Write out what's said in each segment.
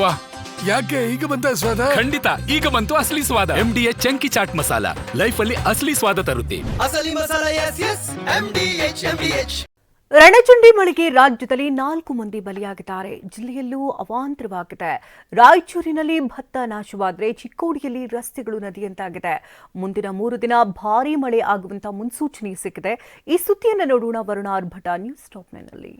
ವಾ ಯಾಕೆ ಈಗ ಬಂತ ಸ್ವಾದ ಖಂಡಿತ ಈಗ ಬಂತು ಅಸಲಿ ಸ್ವಾದ. M D chunky chaat masala. Life ಅಲ್ಲಿ ಅಸಲಿ ಸ್ವಾದ ತರುತ್ತೆ. ಅಸಲಿ ಮಸಾಲ ಎಸ್ ಎಸ್ ಎಚ್ ಎಚ್ ರಣಚಂಡಿ ಮಳೆಗೆ ರಾಜ್ಯದಲ್ಲಿ ನಾಲ್ಕು ಮಂದಿ ಬಲಿಯಾಗಿದ್ದಾರೆ. ಜಿಲ್ಲೆಯಲ್ಲೂ ಅವಾಂತರವಾಗಿದೆ. ರಾಯಚೂರಿನಲ್ಲಿ ಭತ್ತ ನಾಶವಾದರೆ ಚಿಕ್ಕೋಡಿಯಲ್ಲಿ ರಸ್ತೆಗಳು ನದಿಯಂತಾಗಿದೆ. ಮುಂದಿನ ಮೂರು ದಿನ ಭಾರೀ ಮಳೆ ಆಗುವಂತಹ ಮುನ್ಸೂಚನೆ ಸಿಕ್ಕಿದೆ. ಈ ಸುದ್ದಿಯನ್ನು ನೋಡೋಣ ವರುಣಾರ್ ಆರ್ಭಟ ನ್ಯೂಸ್ ಟಾಪ್ನಲ್ಲಿ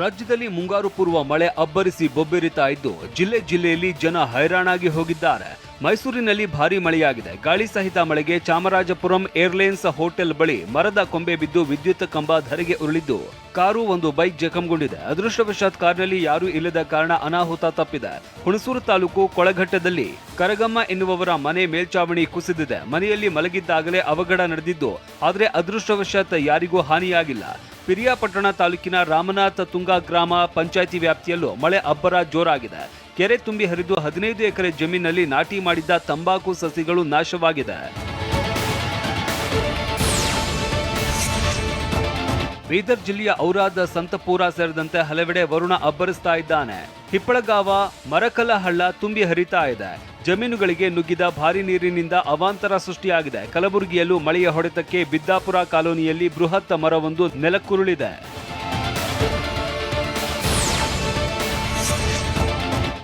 ರಾಜ್ಯದಲ್ಲಿ ಮುಂಗಾರು ಪೂರ್ವ ಮಳೆ ಅಬ್ಬರಿಸಿ ಬೊಬ್ಬೆರಿತಾ ಇದ್ದು, ಜಿಲ್ಲೆ ಜಿಲ್ಲೆಯಲ್ಲಿ ಜನ ಹೈರಾಣಾಗಿ ಹೋಗಿದ್ದಾರೆ. ಮೈಸೂರಿನಲ್ಲಿ ಭಾರಿ ಮಳೆಯಾಗಿದೆ. ಗಾಳಿ ಸಹಿತ ಮಳೆಗೆ ಚಾಮರಾಜಪುರಂ ಏರ್ಲೈನ್ಸ್ ಹೋಟೆಲ್ ಬಳಿ ಮರದ ಕೊಂಬೆ ಬಿದ್ದು ವಿದ್ಯುತ್ ಕಂಬ ಧರೆಗೆ ಉರುಳಿದ್ದು, ಕಾರು ಒಂದು ಬೈಕ್ ಜಖಂಗೊಂಡಿದೆ. ಅದೃಷ್ಟವಶಾತ್ ಕಾರಿನಲ್ಲಿ ಯಾರೂ ಇಲ್ಲದ ಕಾರಣ ಅನಾಹುತ ತಪ್ಪಿದೆ. ಹುಣಸೂರು ತಾಲೂಕು ಕೊಳಘಟ್ಟದಲ್ಲಿ ಕರಗಮ್ಮ ಎನ್ನುವವರ ಮನೆ ಮೇಲ್ಚಾವಣಿ ಕುಸಿದಿದೆ. ಮನೆಯಲ್ಲಿ ಮಲಗಿದ್ದಾಗಲೇ ಅವಘಡ ನಡೆದಿದ್ದು, ಆದರೆ ಅದೃಷ್ಟವಶಾತ್ ಯಾರಿಗೂ ಹಾನಿಯಾಗಿಲ್ಲ. ಪಿರಿಯಾಪಟ್ಟಣ ತಾಲೂಕಿನ ರಾಮನಾಥ ತುಂಗಾ ಗ್ರಾಮ ಪಂಚಾಯಿತಿ ವ್ಯಾಪ್ತಿಯಲ್ಲೂ ಮಳೆ ಅಬ್ಬರ ಜೋರಾಗಿದೆ. ಕೆರೆ ತುಂಬಿ ಹರಿದು ಹದಿನೈದು ಎಕರೆ ಜಮೀನಲ್ಲಿ ನಾಟಿ ಮಾಡಿದ್ದ ತಂಬಾಕು ಸಸಿಗಳು ನಾಶವಾಗಿದೆ ಬೀದರ್ ಜಿಲ್ಲೆಯ ಔರಾದ ಸಂತಪುರ ಸೇರಿದಂತೆ ಹಲವೆಡೆ ವರುಣ ಅಬ್ಬರಿಸ್ತಾ ಇದ್ದಾನೆ. ಹಿಪ್ಪಳಗಾವ, ಮರಕಲಹಳ್ಳ ತುಂಬಿ ಹರಿತಾ ಇದೆ. ಜಮೀನುಗಳಿಗೆ ನುಗ್ಗಿದ ಭಾರಿ ನೀರಿನಿಂದ ಅವಾಂತರ ಸೃಷ್ಟಿಯಾಗಿದೆ. ಕಲಬುರಗಿಯಲ್ಲೂ ಮಳೆಯ ಹೊಡೆತಕ್ಕೆ ಬಿದ್ದಾಪುರ ಕಾಲೋನಿಯಲ್ಲಿ ಬೃಹತ್ ಮರವೊಂದು ನೆಲಕ್ಕುರುಳಿದೆ.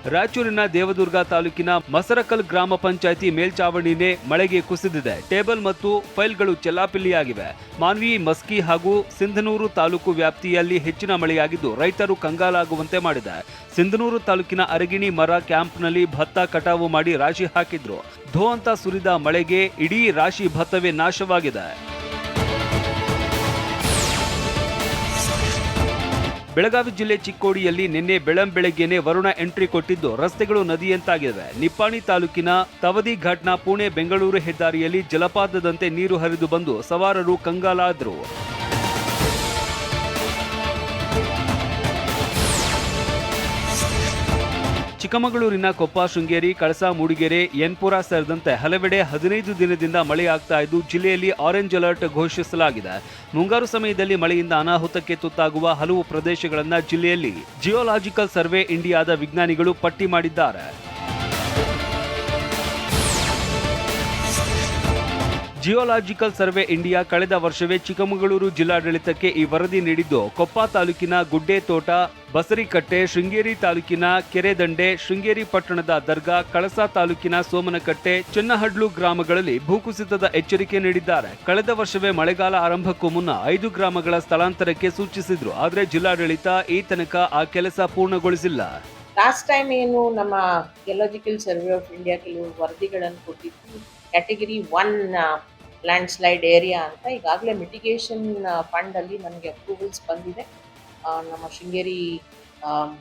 ರಾಯಚೂರಿನ ದೇವದುರ್ಗ ತಾಲೂಕಿನ ಮಸರಕಲ್ ಗ್ರಾಮ ಪಂಚಾಯಿತಿ ಮೇಲ್ಚಾವಣಿನೇ ಮಳೆಗೆ ಕುಸಿದಿದೆ. ಟೇಬಲ್ ಮತ್ತು ಫೈಲ್ಗಳು ಚೆಲ್ಲಾಪಿಲ್ಲಿಯಾಗಿವೆ. ಮಾನ್ವಿ, ಮಸ್ಕಿ ಹಾಗೂ ಸಿಂಧನೂರು ತಾಲೂಕು ವ್ಯಾಪ್ತಿಯಲ್ಲಿ ಹೆಚ್ಚಿನ ಮಳೆಯಾಗಿದ್ದು ರೈತರು ಕಂಗಾಲಾಗುವಂತೆ ಮಾಡಿದೆ. ಸಿಂಧನೂರು ತಾಲೂಕಿನ ಅರಗಿಣಿ ಮರ ಕ್ಯಾಂಪ್ನಲ್ಲಿ ಭತ್ತ ಕಟಾವು ಮಾಡಿ ರಾಶಿ ಹಾಕಿದ್ರು. ಧೋ ಅಂತ ಸುರಿದ ಮಳೆಗೆ ಇಡೀ ರಾಶಿ ಭತ್ತವೇ ನಾಶವಾಗಿದೆ. ಬೆಳಗಾವಿ ಜಿಲ್ಲೆ ಚಿಕ್ಕೋಡಿಯಲ್ಲಿ ನಿನ್ನೆ ಬೆಳಂಬೆಳಗ್ಗೆನೆ ವರುಣ ಎಂಟ್ರಿ ಕೊಟ್ಟಿದ್ದು, ರಸ್ತೆಗಳು ನದಿಯಂತಾಗಿದೆ ನಿಪ್ಪಾಣಿ ತಾಲೂಕಿನ ತವದಿ ಘಾಟ್ನ ಪುಣೆ ಬೆಂಗಳೂರು ಹೆದ್ದಾರಿಯಲ್ಲಿ ಜಲಪಾತದಂತೆ ನೀರು ಹರಿದು ಬಂದು ಸವಾರರು ಕಂಗಾಲಾದರು. ಚಿಕ್ಕಮಗಳೂರಿನ ಕೊಪ್ಪ, ಶೃಂಗೇರಿ, ಕಳಸಾ, ಮೂಡಿಗೆರೆ, ಎನ್ಪುರ ಸೇರಿದಂತೆ ಹಲವೆಡೆ ಹದಿನೈದು ದಿನದಿಂದ ಮಳೆಯಾಗ್ತಾ ಇದ್ದು, ಜಿಲ್ಲೆಯಲ್ಲಿ ಆರೆಂಜ್ ಅಲರ್ಟ್ ಘೋಷಿಸಲಾಗಿದೆ. ಮುಂಗಾರು ಸಮಯದಲ್ಲಿ ಮಳೆಯಿಂದ ಅನಾಹುತಕ್ಕೆ ತುತ್ತಾಗುವ ಹಲವು ಪ್ರದೇಶಗಳನ್ನು ಜಿಲ್ಲೆಯಲ್ಲಿ ಜಿಯೋಲಾಜಿಕಲ್ ಸರ್ವೆ ಇಂಡಿಯಾದ ವಿಜ್ಞಾನಿಗಳು ಪಟ್ಟಿ ಮಾಡಿದ್ದಾರೆ. ಜಿಯೋಲಾಜಿಕಲ್ ಸರ್ವೆ ಇಂಡಿಯಾ ಕಳೆದ ವರ್ಷವೇ ಚಿಕ್ಕಮಗಳೂರು ಜಿಲ್ಲಾಡಳಿತಕ್ಕೆ ಈ ವರದಿ ನೀಡಿದ್ದು, ಕೊಪ್ಪ ತಾಲೂಕಿನ ಗುಡ್ಡೆತೋಟ, ಬಸರಿಕಟ್ಟೆ, ಶೃಂಗೇರಿ ತಾಲೂಕಿನ ಕೆರೆದಂಡೆ, ಶೃಂಗೇರಿ ಪಟ್ಟಣದ ದರ್ಗಾ, ಕಳಸಾ ತಾಲೂಕಿನ ಸೋಮನಕಟ್ಟೆ, ಚನ್ನಹಡ್ಲು ಗ್ರಾಮಗಳಲ್ಲಿ ಭೂಕುಸಿತದ ಎಚ್ಚರಿಕೆ ನೀಡಿದ್ದಾರೆ. ಕಳೆದ ವರ್ಷವೇ ಮಳೆಗಾಲ ಆರಂಭಕ್ಕೂ ಮುನ್ನ ಐದು ಗ್ರಾಮಗಳ ಸ್ಥಳಾಂತರಕ್ಕೆ ಸೂಚಿಸಿದ್ರು, ಆದರೆ ಜಿಲ್ಲಾಡಳಿತ ಈ ತನಕ ಆ ಕೆಲಸ ಪೂರ್ಣಗೊಳಿಸಿಲ್ಲ. ಲಾಸ್ಟ್ ಟೈಮ್ ಏನು ನಮ್ಮ ಜಿಯೋಲಾಜಿಕಲ್ ಸರ್ವೆ ಆಫ್ ಇಂಡಿಯಾ ಕೆಲವು ವರದಿಗಳನ್ನು ಕೊಟ್ಟಿದ್ದು category one landslide area ಅಂತ ಈಗಾಗಲೇ ಮಿಟಿಗೇಷನ್ ಫಂಡಲ್ಲಿ ನಮಗೆ ಅಪ್ರೂವಲ್ಸ್ ಬಂದಿದೆ. ನಮ್ಮ ಶೃಂಗೇರಿ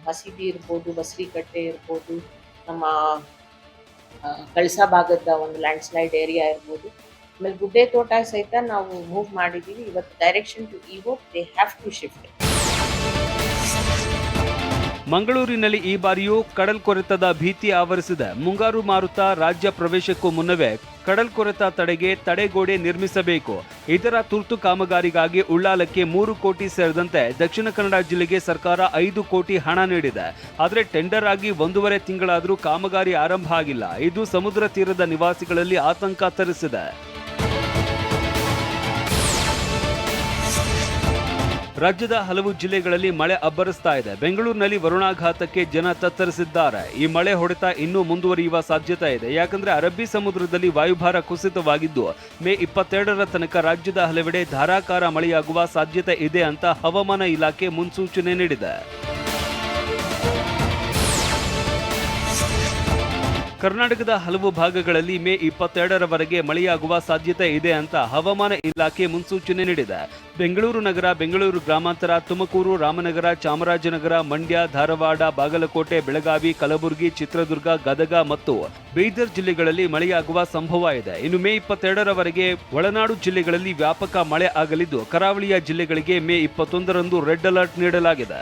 ಮಸೀದಿ ಇರ್ಬೋದು, ಬಸರಿಕಟ್ಟೆ ಇರ್ಬೋದು, ನಮ್ಮ ಕಳಸ ಕಳಸಾ ಭಾಗದ ಒಂದು ಲ್ಯಾಂಡ್ ಸ್ಲೈಡ್ ಏರಿಯಾ ಇರ್ಬೋದು. ಆಮೇಲೆ ಗುಡ್ಡೆ ತೋಟ ಸಹಿತ ನಾವು ಮೂವ್ ಮಾಡಿದ್ದೀವಿ. ಇವತ್ತು ಡೈರೆಕ್ಷನ್ ಟು ಇವೋ ದೇ ಹ್ಯಾವ್ ಟು ಶಿಫ್ಟ್ ಮಂಗಳೂರಿನಲ್ಲಿ ಈ ಬಾರಿಯೂ ಕಡಲ್ಕೊರೆತದ ಭೀತಿ ಆವರಿಸಿದೆ. ಮುಂಗಾರು ಮಾರುತ ರಾಜ್ಯ ಪ್ರವೇಶಕ್ಕೂ ಮುನ್ನವೇ ಕಡಲ್ಕೊರೆತ ತಡೆಗೆ ತಡೆಗೋಡೆ ನಿರ್ಮಿಸಬೇಕು. ಇದರ ತುರ್ತು ಕಾಮಗಾರಿಗಾಗಿ ಉಳ್ಳಾಲಕ್ಕೆ ಮೂರು ಕೋಟಿ ಸೇರಿದಂತೆ ದಕ್ಷಿಣ ಕನ್ನಡ ಜಿಲ್ಲೆಗೆ ಸರ್ಕಾರ ಐದು ಕೋಟಿ ಹಣ ನೀಡಿದೆ. ಆದರೆ ಟೆಂಡರ್ ಆಗಿ ಒಂದೂವರೆ ತಿಂಗಳಾದರೂ ಕಾಮಗಾರಿ ಆರಂಭ ಆಗಿಲ್ಲ. ಇದು ಸಮುದ್ರ ತೀರದ ನಿವಾಸಿಗಳಲ್ಲಿ ಆತಂಕ ತರಿಸಿದೆ. ರಾಜ್ಯದ ಹಲವು ಜಿಲ್ಲೆಗಳಲ್ಲಿ ಮಳೆ ಅಬ್ಬರಿಸ್ತಾ ಇದೆ. ಬೆಂಗಳೂರಿನಲ್ಲಿ ವರುಣಾಘಾತಕ್ಕೆ ಜನ ತತ್ತರಿಸಿದ್ದಾರೆ. ಈ ಮಳೆ ಹೊಡೆತ ಇನ್ನೂ ಮುಂದುವರಿಯುವ ಸಾಧ್ಯತೆ ಇದೆ. ಯಾಕಂದ್ರೆ ಅರಬ್ಬಿ ಸಮುದ್ರದಲ್ಲಿ ವಾಯುಭಾರ ಕುಸಿತವಾಗಿದ್ದು, ಮೇ ಇಪ್ಪತ್ತೆರಡರ ತನಕ ರಾಜ್ಯದ ಹಲವೆಡೆ ಧಾರಾಕಾರ ಮಳೆಯಾಗುವ ಸಾಧ್ಯತೆ ಇದೆ ಅಂತ ಹವಾಮಾನ ಇಲಾಖೆ ಮುನ್ಸೂಚನೆ ನೀಡಿದೆ. ಕರ್ನಾಟಕದ ಹಲವು ಭಾಗಗಳಲ್ಲಿ ಮೇ ಇಪ್ಪತ್ತೆರಡರವರೆಗೆ ಮಳೆಯಾಗುವ ಸಾಧ್ಯತೆ ಇದೆ ಅಂತ ಹವಾಮಾನ ಇಲಾಖೆ ಮುನ್ಸೂಚನೆ ನೀಡಿದೆ. ಬೆಂಗಳೂರು ನಗರ, ಬೆಂಗಳೂರು ಗ್ರಾಮಾಂತರ, ತುಮಕೂರು, ರಾಮನಗರ, ಚಾಮರಾಜನಗರ, ಮಂಡ್ಯ, ಧಾರವಾಡ, ಬಾಗಲಕೋಟೆ, ಬೆಳಗಾವಿ, ಕಲಬುರಗಿ, ಚಿತ್ರದುರ್ಗ, ಗದಗ ಮತ್ತು ಬೀದರ್ ಜಿಲ್ಲೆಗಳಲ್ಲಿ ಮಳೆಯಾಗುವ ಸಂಭವ ಇದೆ. ಇನ್ನು ಮೇ ಇಪ್ಪತ್ತೆರಡರವರೆಗೆ ಒಳನಾಡು ಜಿಲ್ಲೆಗಳಲ್ಲಿ ವ್ಯಾಪಕ ಮಳೆ ಆಗಲಿದ್ದು ಕರಾವಳಿಯ ಜಿಲ್ಲೆಗಳಿಗೆ ಮೇ ಇಪ್ಪತ್ತೊಂದರಂದು ರೆಡ್ ಅಲರ್ಟ್ ನೀಡಲಾಗಿದೆ.